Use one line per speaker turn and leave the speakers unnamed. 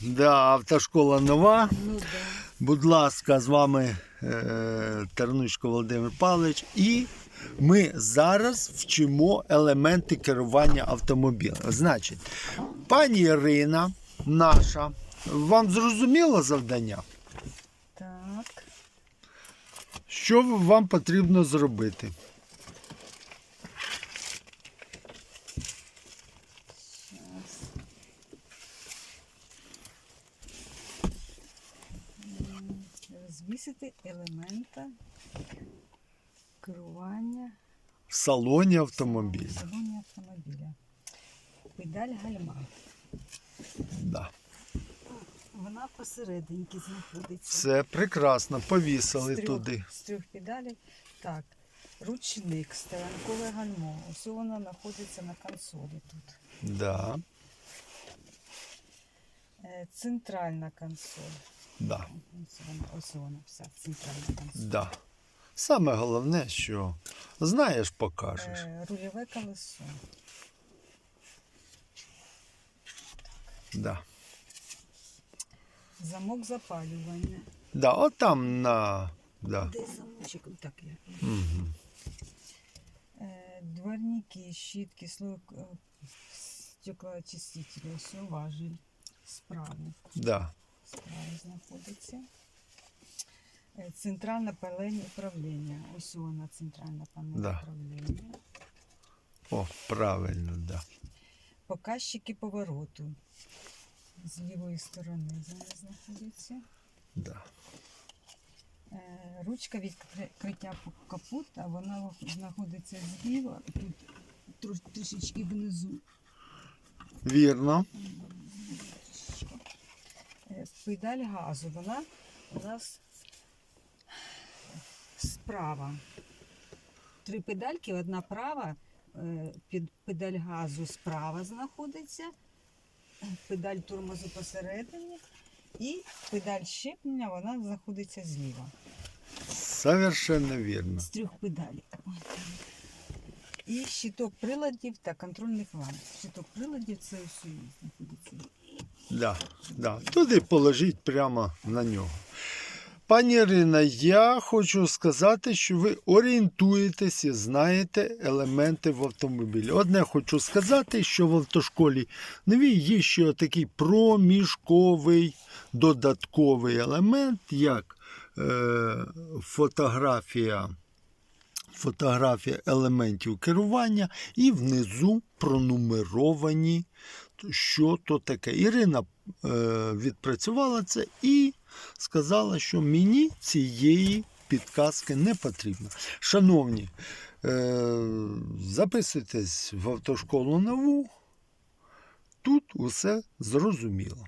Да, автошкола нова.
Ну да.
Будь ласка, з вами е, Тернучко Володимир Павлович. І ми зараз вчимо елементи керування автомобілем. Значить, пані Ірина, наша, вам зрозуміло завдання?
Так.
Що вам потрібно зробити?
Розвісити елемента керування
В салоні автомобіля.
в салоні автомобіля. Педаль гальма.
Да.
Вона посерединки знаходиться.
Це прекрасно. Повісили
З трьох-
туди.
З трьох педалей. Так. Ручник, стоянкове гальмо. Ось воно знаходиться на консолі тут.
Да,
Е, Центральна консоль.
Да,
Ось вона, ось вона вся центральна консоль.
да. Саме головне, що знаєш, покажеш.
Е, Рульове колесо.
Да.
Замок запалювання.
Да, от там на. Да.
Де замочок? Так я.
Угу.
Е, Дворники, щітки, слой е, стеклоочистителя. Все важель. Справа.
Да.
Знаходиться. Е, Центральна панель управління. Ось вона центральна панель
Да.
управління.
О, правильно, да.
Показчики повороту. З лівої сторони зараз знаходиться.
да.
Е, Ручка відкриття капута, вона знаходиться зліва, тут трішечки внизу.
Вірно.
Педаль газу, вона у нас справа. Три педальки, одна права, е, під педаль газу справа знаходиться, педаль тормозу посередині і педаль щеплення вона знаходиться зліва.
Совершенно вірно.
З трьох педалей. І щиток приладів та контрольних ламп. Щиток приладів це все знаходиться.
Да, да. Туди положіть прямо на нього. Пані Ірина, я хочу сказати, що ви орієнтуєтесь і знаєте елементи в автомобілі. Одне хочу сказати, що в автошколі новій є ще такий проміжковий додатковий елемент, як е, фотографія, фотографія елементів керування, і внизу пронумеровані що то таке. Ірина е, відпрацювала це і сказала, що мені цієї підказки не потрібно. Шановні, е, записуйтесь в автошколу нову. Тут усе зрозуміло.